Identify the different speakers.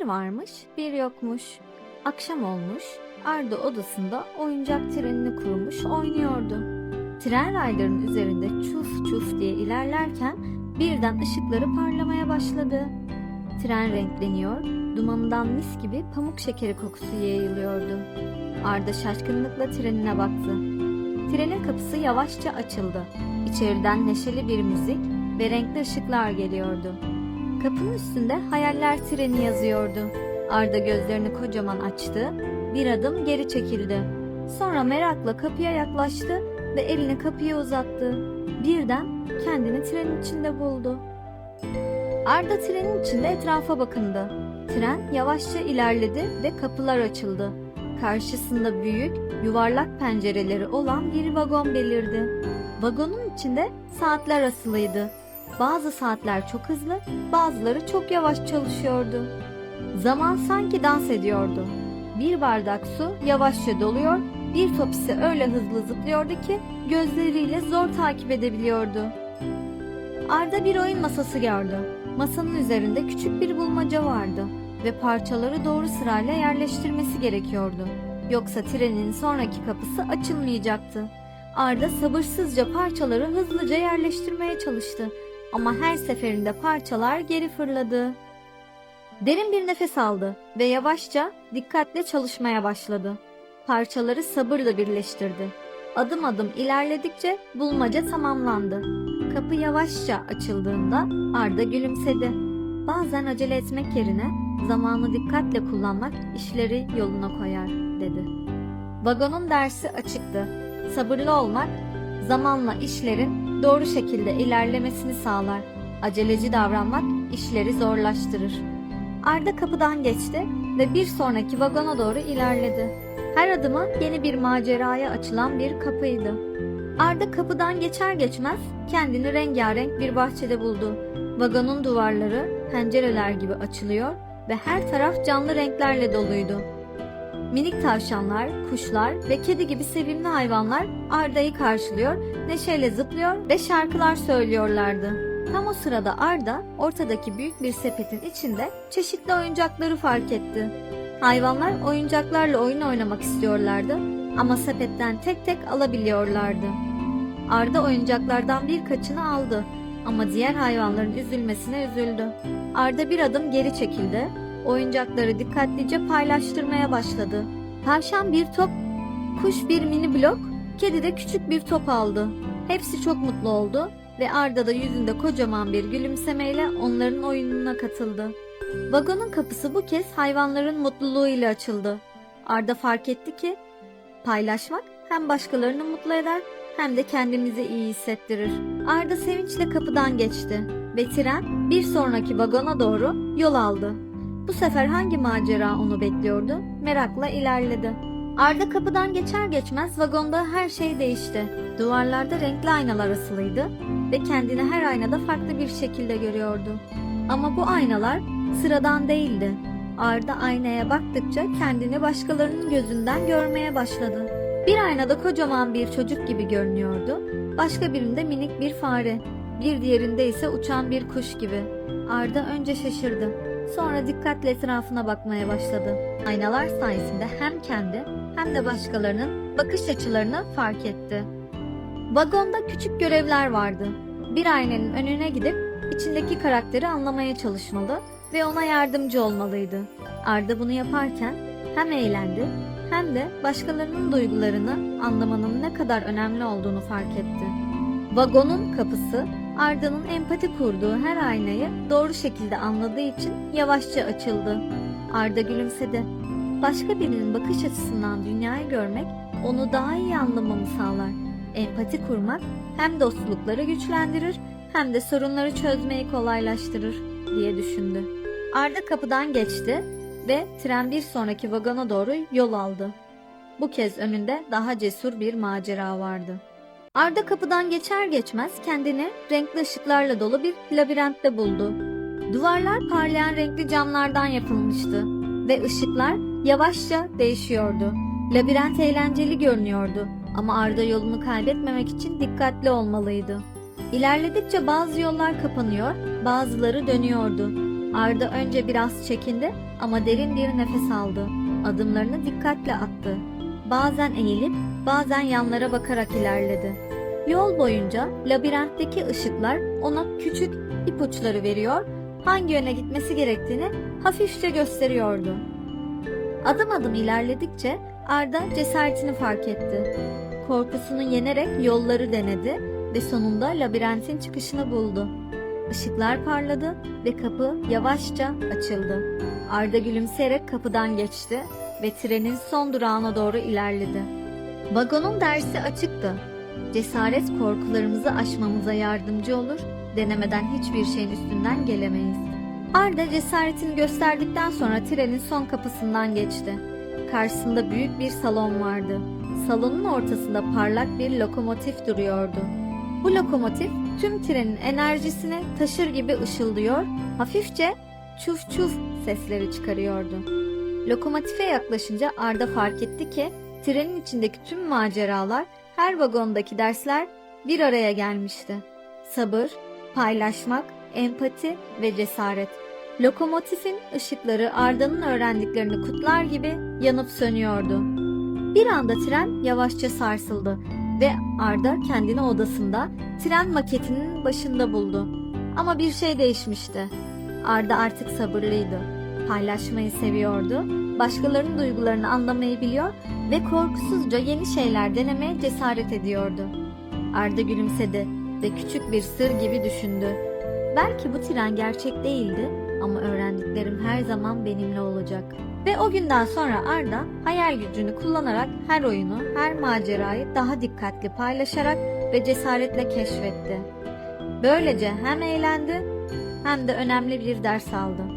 Speaker 1: Bir varmış, bir yokmuş. Akşam olmuş, Arda odasında oyuncak trenini kurmuş oynuyordu. Tren raylarının üzerinde çuf çuf diye ilerlerken birden ışıkları parlamaya başladı. Tren renkleniyor, dumanından mis gibi pamuk şekeri kokusu yayılıyordu. Arda şaşkınlıkla trenine baktı. Trenin kapısı yavaşça açıldı. İçeriden neşeli bir müzik ve renkli ışıklar geliyordu. Kapının üstünde hayaller treni yazıyordu. Arda gözlerini kocaman açtı, bir adım geri çekildi. Sonra merakla kapıya yaklaştı ve elini kapıya uzattı. Birden kendini trenin içinde buldu. Arda trenin içinde etrafa bakındı. Tren yavaşça ilerledi ve kapılar açıldı. Karşısında büyük, yuvarlak pencereleri olan bir vagon belirdi. Vagonun içinde saatler asılıydı. Bazı saatler çok hızlı, bazıları çok yavaş çalışıyordu. Zaman sanki dans ediyordu. Bir bardak su yavaşça doluyor, bir top ise öyle hızlı zıplıyordu ki gözleriyle zor takip edebiliyordu. Arda bir oyun masası gördü. Masanın üzerinde küçük bir bulmaca vardı ve parçaları doğru sırayla yerleştirmesi gerekiyordu. Yoksa trenin sonraki kapısı açılmayacaktı. Arda sabırsızca parçaları hızlıca yerleştirmeye çalıştı ama her seferinde parçalar geri fırladı. Derin bir nefes aldı ve yavaşça dikkatle çalışmaya başladı. Parçaları sabırla birleştirdi. Adım adım ilerledikçe bulmaca tamamlandı. Kapı yavaşça açıldığında Arda gülümsedi. Bazen acele etmek yerine zamanı dikkatle kullanmak işleri yoluna koyar dedi. Vagonun dersi açıktı. Sabırlı olmak zamanla işlerin doğru şekilde ilerlemesini sağlar. Aceleci davranmak işleri zorlaştırır. Arda kapıdan geçti ve bir sonraki vagona doğru ilerledi. Her adımı yeni bir maceraya açılan bir kapıydı. Arda kapıdan geçer geçmez kendini rengarenk bir bahçede buldu. Vagonun duvarları pencereler gibi açılıyor ve her taraf canlı renklerle doluydu. Minik tavşanlar, kuşlar ve kedi gibi sevimli hayvanlar Arda'yı karşılıyor, neşeyle zıplıyor ve şarkılar söylüyorlardı. Tam o sırada Arda ortadaki büyük bir sepetin içinde çeşitli oyuncakları fark etti. Hayvanlar oyuncaklarla oyun oynamak istiyorlardı ama sepetten tek tek alabiliyorlardı. Arda oyuncaklardan birkaçını aldı ama diğer hayvanların üzülmesine üzüldü. Arda bir adım geri çekildi, oyuncakları dikkatlice paylaştırmaya başladı. Tavşan bir top, kuş bir mini blok, kedi de küçük bir top aldı. Hepsi çok mutlu oldu ve Arda da yüzünde kocaman bir gülümsemeyle onların oyununa katıldı. Vagonun kapısı bu kez hayvanların mutluluğuyla açıldı. Arda fark etti ki paylaşmak hem başkalarını mutlu eder hem de kendimizi iyi hissettirir. Arda sevinçle kapıdan geçti ve tren bir sonraki vagona doğru yol aldı. Bu sefer hangi macera onu bekliyordu? Merakla ilerledi. Arda kapıdan geçer geçmez vagonda her şey değişti. Duvarlarda renkli aynalar asılıydı ve kendini her aynada farklı bir şekilde görüyordu. Ama bu aynalar sıradan değildi. Arda aynaya baktıkça kendini başkalarının gözünden görmeye başladı. Bir aynada kocaman bir çocuk gibi görünüyordu, başka birinde minik bir fare, bir diğerinde ise uçan bir kuş gibi. Arda önce şaşırdı, sonra dikkatle etrafına bakmaya başladı. Aynalar sayesinde hem kendi hem de başkalarının bakış açılarını fark etti. Vagonda küçük görevler vardı. Bir aynanın önüne gidip içindeki karakteri anlamaya çalışmalı ve ona yardımcı olmalıydı. Arda bunu yaparken hem eğlendi hem de başkalarının duygularını anlamanın ne kadar önemli olduğunu fark etti. Vagonun kapısı Arda'nın empati kurduğu her aynayı doğru şekilde anladığı için yavaşça açıldı. Arda gülümsedi. Başka birinin bakış açısından dünyayı görmek onu daha iyi anlamamı sağlar. Empati kurmak hem dostlukları güçlendirir hem de sorunları çözmeyi kolaylaştırır diye düşündü. Arda kapıdan geçti ve tren bir sonraki vagona doğru yol aldı. Bu kez önünde daha cesur bir macera vardı. Arda kapıdan geçer geçmez kendini renkli ışıklarla dolu bir labirentte buldu. Duvarlar parlayan renkli camlardan yapılmıştı ve ışıklar yavaşça değişiyordu. Labirent eğlenceli görünüyordu ama Arda yolunu kaybetmemek için dikkatli olmalıydı. İlerledikçe bazı yollar kapanıyor, bazıları dönüyordu. Arda önce biraz çekindi ama derin bir nefes aldı. Adımlarını dikkatle attı. Bazen eğilip bazen yanlara bakarak ilerledi. Yol boyunca labirentteki ışıklar ona küçük ipuçları veriyor, hangi yöne gitmesi gerektiğini hafifçe gösteriyordu. Adım adım ilerledikçe Arda cesaretini fark etti. Korkusunu yenerek yolları denedi ve sonunda labirentin çıkışını buldu. Işıklar parladı ve kapı yavaşça açıldı. Arda gülümseyerek kapıdan geçti ve trenin son durağına doğru ilerledi. Vagonun dersi açıktı. Cesaret korkularımızı aşmamıza yardımcı olur, denemeden hiçbir şeyin üstünden gelemeyiz. Arda cesaretini gösterdikten sonra trenin son kapısından geçti. Karşısında büyük bir salon vardı. Salonun ortasında parlak bir lokomotif duruyordu. Bu lokomotif tüm trenin enerjisini taşır gibi ışıldıyor, hafifçe çuf çuf sesleri çıkarıyordu. Lokomotife yaklaşınca Arda fark etti ki trenin içindeki tüm maceralar, her vagondaki dersler bir araya gelmişti. Sabır, paylaşmak, empati ve cesaret. Lokomotifin ışıkları Arda'nın öğrendiklerini kutlar gibi yanıp sönüyordu. Bir anda tren yavaşça sarsıldı ve Arda kendini odasında tren maketinin başında buldu. Ama bir şey değişmişti. Arda artık sabırlıydı. Paylaşmayı seviyordu, başkalarının duygularını anlamayı biliyor ve korkusuzca yeni şeyler denemeye cesaret ediyordu. Arda gülümsedi ve küçük bir sır gibi düşündü. Belki bu tren gerçek değildi ama öğrendiklerim her zaman benimle olacak. Ve o günden sonra Arda hayal gücünü kullanarak her oyunu, her macerayı daha dikkatli paylaşarak ve cesaretle keşfetti. Böylece hem eğlendi hem de önemli bir ders aldı.